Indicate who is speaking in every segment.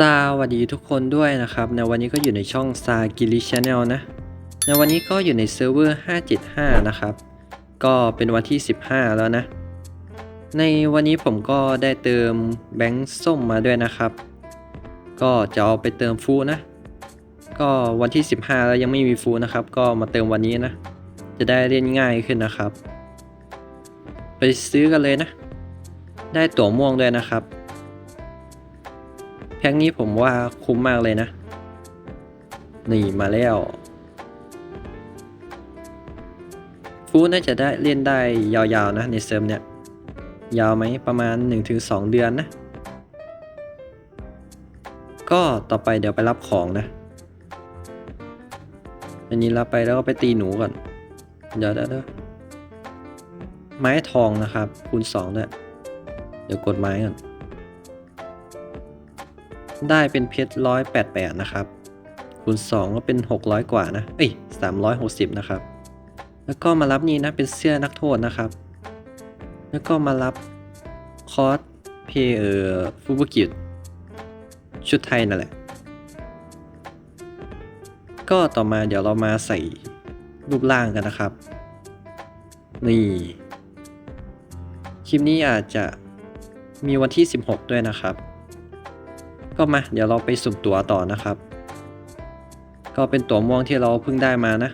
Speaker 1: สวัสดีทุกคนด้วยนะครับ ในวันนี้ก็อยู่ในช่องซากิริชแนลนะ ในวันนี้ก็อยู่ในเซิร์ฟเวอร์ 575 นะครับ ก็เป็นวันที่ 15 แล้วนะ ในวันนี้ผมก็ได้เติมแบงค์ส้มมาด้วยนะครับ ก็จะเอาไปเติมฟูนะ ก็วันที่ 15 แล้วยังไม่มีฟูนะครับ ก็มาเติมวันนี้นะ จะได้เล่นง่ายขึ้นนะครับ ไปซื้อกันเลยนะ ได้ตั๋วม่วงด้วยนะครับ พ็คนี้ผมว่าคุ้มมากเลยนะ นี่มาแล้ว ฟูน่าจะได้เล่นได้ยาวๆนะในเซิร์ฟเนี่ย ยาวไหมประมาณ 1-2 เดือนนะ ก็ต่อไปเดี๋ยวไปรับของนะ อันนี้รับไปแล้วก็ไปตีหนูก่อน เดี๋ยวเดี๋ยวเดี๋ยวไม้ทองนะครับ คูณ2ด้วยเดี๋ยวกดไม้ก่อน ได้เป็นเพชรร้อยแปดแปดนะครับคูณ2ก็เป็น600กว่านะเอ้ย360นะครับ แล้วก็มารับนี่นะเป็นเสื้อนักโทษนะครับ แล้วก็มารับคอสเพย์เออฟูบุกิชุดไทยนั่นแหละ ก็ต่อมาเดี๋ยวเรามาใส่รูปร่างกันนะครับ นี่ คลิปนี้อาจจะมีวันที่ 16 ด้วยนะครับ ก็มา เดี๋ยวเราไปสุ่มตั๋วต่อนะครับ ก็เป็นตั๋วม่วงที่เราเพิ่งได้มานะ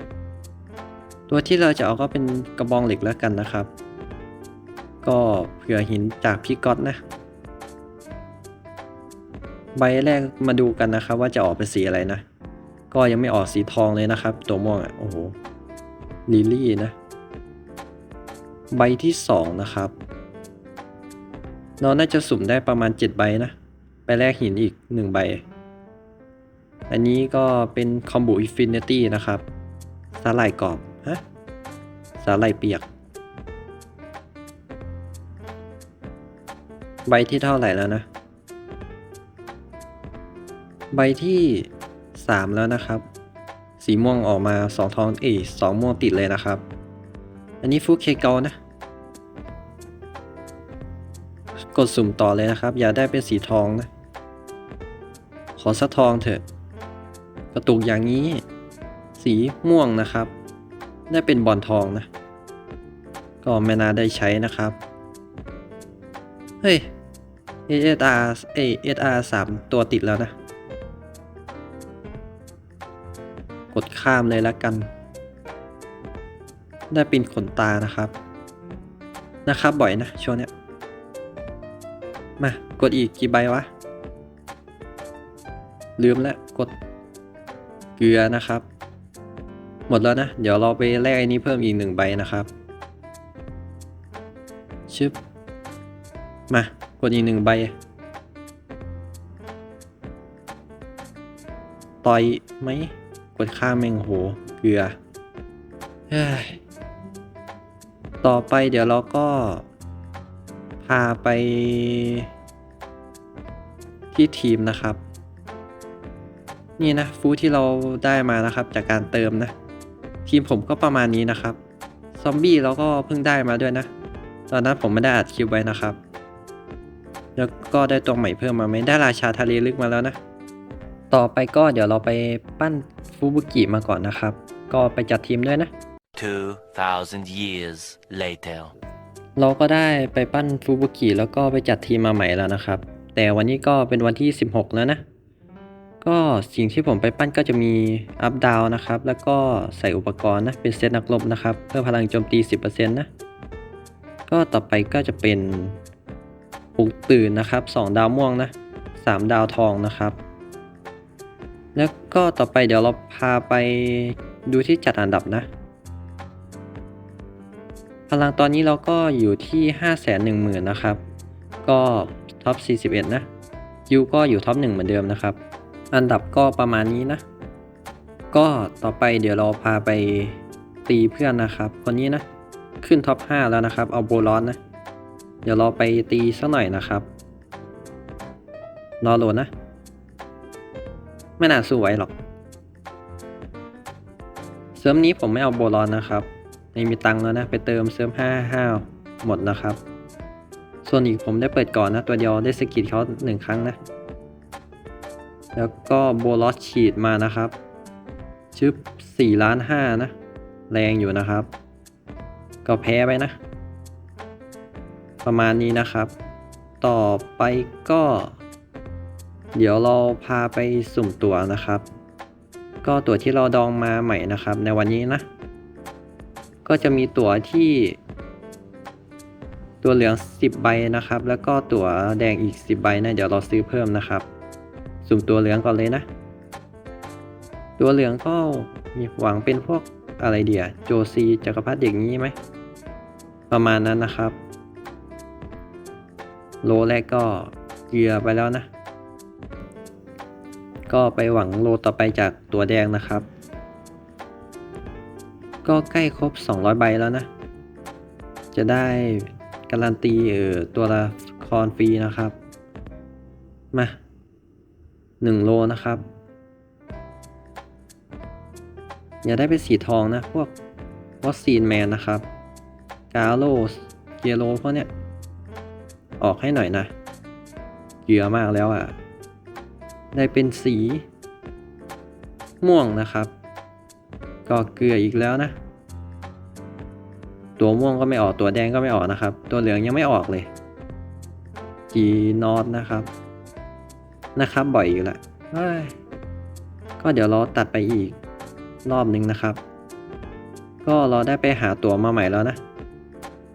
Speaker 1: ตัวที่เราจะเอาก็เป็นกระบองเหล็กแล้วกันนะครับ ก็เผื่อหินจากพี่ก๊อตนะ ใบแรกมาดูกันนะครับ ว่าจะออกเป็นสีอะไรนะ ก็ยังไม่ออกสีทองเลยนะครับ ตัวม่วงอะ โอ้โหลิลี่นะ ใบที่สองนะครับ เราน่าจะสุ่มได้ประมาณ 7 ใบนะ ไปแลกหินอีก 1 ใบ อันนี้ก็เป็นคอมบูอินฟินิตี้นะครับ สาหร่ายกรอบ ฮะ สาหร่ายเปียก ใบที่เท่าไหร่แล้วนะ ใบที่ 3 แล้วนะครับ สีม่วงออกมา 2 ทองเอ้สองม่วงติดเลยนะครับ อันนี้ฟุกเคเกานะ กดสุ่มต่อเลยนะครับ อย่าได้เป็นสีทองนะ ขอสักทองเถอะ กระตุกอย่างนี้ สีม่วงนะครับ ได้เป็นบอลทองนะ ก็ไม่น่าได้ใช้นะครับ เฮ้ย SR เอย SR 3ตัวติดแล้วนะ กดข้ามเลยแล้วกัน ได้เป็นขนตานะครับ นะครับบ่อยนะช่วงเนี้ย มา กดอีกกี่ใบวะ ลืมแล้วกดเกลือนะครับ หมดแล้วนะ เดี๋ยวเราไปแลกไอ้นี้เพิ่มอีกหนึ่งใบนะครับ ชึบ มา กดอีกหนึ่งใบ ต่อยไหม กดข้ามแมงโห เกลือ ต่อไปเดี๋ยวเราก็ พาไปที่ทีมนะครับ นี่นะฟูที่เราได้มานะครับจากการเติมนะ ทีมผมก็ประมาณนี้นะครับ ซอมบี้เราก็เพิ่งได้มาด้วยนะ ตอนนั้นผมไม่ได้อัดคลิปไว้นะครับ แล้วก็ได้ตัวใหม่เพิ่มมาไหมได้ราชาทะเลลึกมาแล้วนะ ต่อไปก็เดี๋ยวเราไปปั้นฟูบุกิมาก่อนนะครับ ก็ไปจัดทีมด้วยนะ
Speaker 2: 2,000 years later.
Speaker 1: เราก็ได้ไปปั้นฟูบุกิแล้วก็ไปจัดทีมมาใหม่แล้วนะครับ แต่วันนี้ก็เป็นวันที่ 16 แล้วนะ ก็สิ่งที่ผมไปปั้นก็จะมีอัพดาวนะครับ แล้วก็ใส่อุปกรณ์นะ เป็นเซตนักรบนะครับ เพื่อพลังโจมตี 10%นะ ก็ต่อไปก็จะเป็นปลุกตื่นนะครับ 2 ดาวม่วงนะ 3 ดาวทองนะครับ แล้วก็ต่อไปเดี๋ยวเราพาไปดูที่จัดอันดับนะ พลังตอนนี้เราก็อยู่ที่ 5 1 0 0 0 0 นะครับ ก็ท็อป 41 นะยูก็อยู่ท็อป 1 เหมือนเดิมนะครับ อันดับก็ประมาณนี้นะ ก็ต่อไปเดี๋ยวเราพาไปตีเพื่อนนะครับ คนนี้นะ ขึ้นท็อป 5 แล้วนะครับ เอาโบลอนนะ เดี๋ยวเราไปตีสักหน่อยนะครับรอโหลดนะ ไม่น่าสู้ไหวหรอกเสริมนี้ผมไม่เอาโบลอนนะครับ ไม่มีตังค์แล้วนะ ไปเติมเสริม5 5หมดนะครับ ส่วนอีกผมได้เปิดก่อนนะ ตัวเดียวได้สกิดเขาหนึ่งครั้งนะ แล้วก็โบลอสฉีดมานะครับ ชึบสี่ล้านห้านะ แรงอยู่นะครับ ก็แพ้ไปนะ ประมาณนี้นะครับ ต่อไปก็ เดี๋ยวเราพาไปสุ่มตัวนะครับ ก็ตัวที่เราดองมาใหม่นะครับ ในวันนี้นะ ก็จะมีตั๋วที่ ตัวเหลือง 10 ใบนะครับ แล้วก็ตั๋วแดงอีก 10 ใบนะเดี๋ยวเราซื้อเพิ่มนะครับ สุ่มตัวเหลืองก่อนเลยนะ ตัวเหลืองก็มีหวังเป็นพวกอะไรเดียโจซีจักรพรรดิเด็กนี้ไหม ประมาณนั้นนะครับ โลแรกก็เกลือไปแล้วนะ ก็ไปหวังโลต่อไปจากตัวแดงนะครับ ก็ใกล้ครบ 200 ใบแล้วนะ จะได้การันตีเออตัวละครฟรีนะครับ มา 1 โลนะครับ อย่าได้เป็นสีทองนะ พวกวัคซีนแมนนะครับ กาโลสเกียโลพวกเนี้ย ออกให้หน่อยนะเยอะมากแล้วอะ ได้เป็นสีม่วงนะครับ ก็เกลืออีกแล้วนะ ตัวม่วงก็ไม่ออกตัวแดงก็ไม่ออกนะครับ ตัวเหลืองยังไม่ออกเลยจีนอตนะครับนะครับบ่อยอยู่ละก็เดี๋ยวเราตัดไปอีกรอบหนึ่งนะครับ ก็เราได้ไปหาตัวมาใหม่แล้วนะ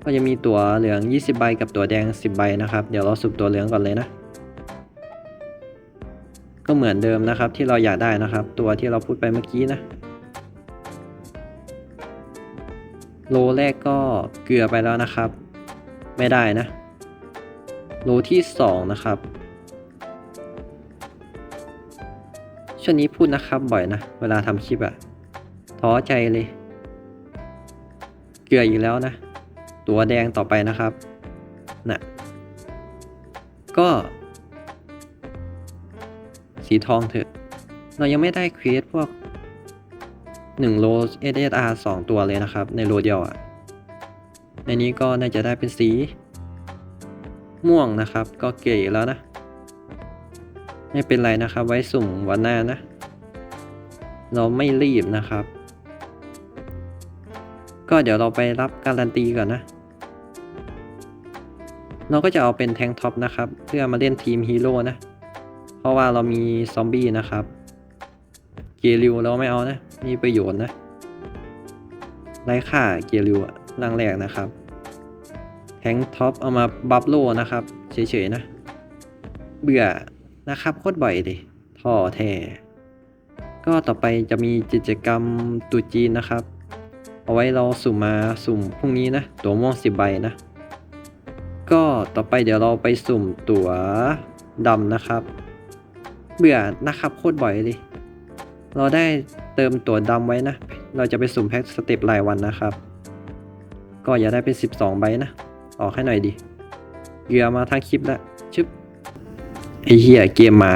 Speaker 1: ก็จะมีตัวเหลือง 20 ใบกับตัวแดง 10 ใบนะครับ เดี๋ยวเราสุบตัวเหลืองก่อนเลยนะ ก็เหมือนเดิมนะครับที่เราอยากได้นะครับ ตัวที่เราพูดไปเมื่อกี้นะ โลแรกก็เกลือไปแล้วนะครับ ไม่ได้นะ โลที่ 2 นะครับช่วงนี้พูดนะครับบ่อยนะ เวลาทำคลิปอะท้อใจเลย เกลืออีกแล้วนะ ตัวแดงต่อไปนะครับนะ่ะก็ สีทองเถอะ เรายังไม่ได้เครีเอทพวก 1โล SSR 2 ตัวเลยนะครับ ในโลเดียวอะ่ะ ในนี้ก็น่าจะได้เป็นสี ม่วงนะครับ ก็เก๋แล้วนะ ไม่เป็นไรนะครับ ไว้สุ่มวันหน้านะ เราไม่รีบนะครับ ก็เดี๋ยวเราไปรับการันตีก่อนนะ เราก็จะเอาเป็นแทงท็อปนะครับ เพื่อมาเล่นทีมฮีโร่นะ เพราะว่าเรามีซอมบี้นะครับ เกลิวเราไม่เอานะ มีประโยชน์นะไร้ค่าเกลิวอะร่างแรกนะครับแทงท็อปเอามาบัฟโลนะครับเฉยๆนะ เบื่อนะครับโคตรบ่อยดิท่อแท้ก็ต่อไปจะมีกิจกรรมตุจีนนะครับ เอาไว้เราสุ่มมาสุ่มพรุ่งนี้นะ ตัวม่วงสิบใบนะ ก็ต่อไปเดี๋ยวเราไปสุ่มตัวดำนะครับ เบื่อนะครับโคตรบ่อยเลย เราได้เติมตัวดำไว้นะ เราจะไปสุ่มแพ็กสเต็ปรายวันนะครับ ก็อย่าได้เป็น 12 ใบนะ ออกให้หน่อยดิเหยื่อมาทางคลิปแล้วชึบไอเหี้ยเกมหมา